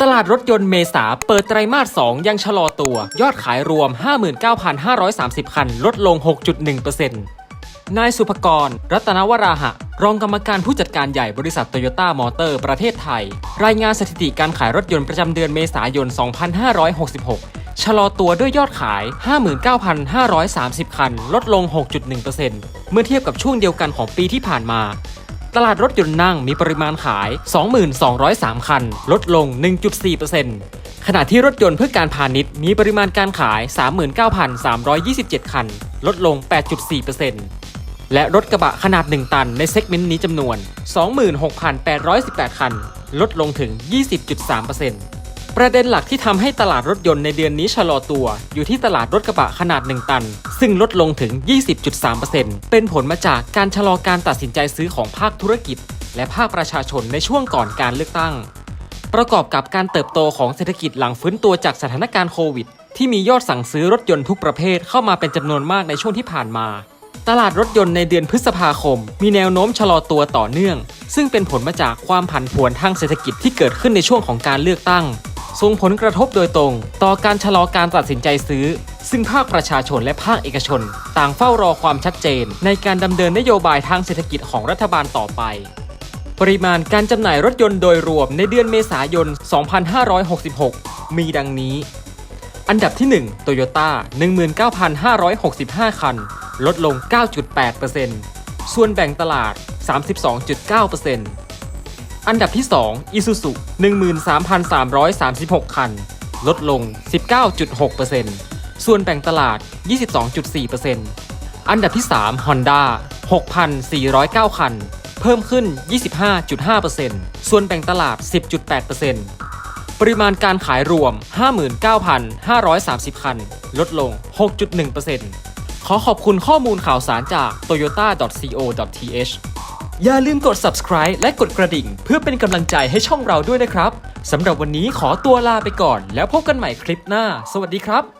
ตลาดรถยนต์เมษาเปิดไตรมาส 2 ยังชะลอตัว ยอดขายรวม 59,530 คัน ลดลง 6.1%นายสุภกร รัตนวราหะ รองกรรมการผู้จัดการใหญ่บริษัทโตโยต้ามอเตอร์ประเทศไทย รายงานสถิติการขายรถยนต์ประจำเดือนเมษายน 2566 ชะลอตัวด้วยยอดขาย 59,530 คัน ลดลง 6.1%เมื่อเทียบกับช่วงเดียวกันของปีที่ผ่านมา ตลาดรถยนต์นั่งมีปริมาณขาย 2203 คัน ลดลง 1.4%ขณะที่รถยนต์เพื่อการพาณิชย์มีปริมาณการขาย 39,327 คัน ลดลง 8.4%และรถกระบะขนาด 1 ตันในเซกเมนต์นี้จำนวน 26,818 คัน ลดลงถึง 20.3% ประเด็นหลักที่ทำให้ตลาดรถยนต์ในเดือนนี้ชะลอตัว อยู่ที่ตลาดรถกระบะขนาด 1 ตัน ซึ่งลดลงถึง 20.3%เป็นผลมาจากการชะลอการตัดสินใจซื้อของภาคธุรกิจ และภาคประชาชนในช่วงก่อนการเลือกตั้ง ประกอบกับการเติบโตของเศรษฐกิจหลังฟื้นตัวจากสถานการณ์โควิด ที่มียอดสั่งซื้อรถยนต์ทุกประเภทเข้ามาเป็นจำนวนมากในช่วงที่ผ่านมา ตลาดรถยนต์ในเดือนพฤษภาคม มีแนวโน้มชะลอตัวต่อเนื่อง ซึ่งเป็นผลมาจากความผันผวนทางเศรษฐกิจที่เกิดขึ้นในช่วงของการเลือกตั้ง ส่งผลกระทบโดยตรง ต่อการชะลอการตัดสินใจซื้อ ซึ่งภาคประชาชนและภาคเอกชน ต่างเฝ้ารอความชัดเจน ในการดำเนินนโยบายทางเศรษฐกิจของรัฐบาลต่อไป ปริมาณการจำหน่ายรถยนต์โดยรวมในเดือนเมษายน 2566 มีดังนี้ อันดับที่1โตโยต้า19,565 คัน ลดลง 9.8%ส่วนแบ่งตลาด 32.9% อันดับที่2อิซูซุ13,336 คัน ลดลง 19.6%ส่วนแบ่งตลาด 22.4%อันดับที่ 3 Honda 6,409 คัน เพิ่มขึ้น 25.5%ส่วนแบ่งตลาด 10.8%ปริมาณการขายรวม 59,530 คัน ลดลง 6.1%ขอขอบคุณข้อมูลข่าวสารจาก toyota.co.th อย่าลืมกด subscribe และกดกระดิ่ง เพื่อเป็นกำลังใจให้ช่องเราด้วยนะครับสำหรับวันนี้ขอตัวลาไปก่อน แล้วพบกันใหม่คลิปหน้า สวัสดีครับ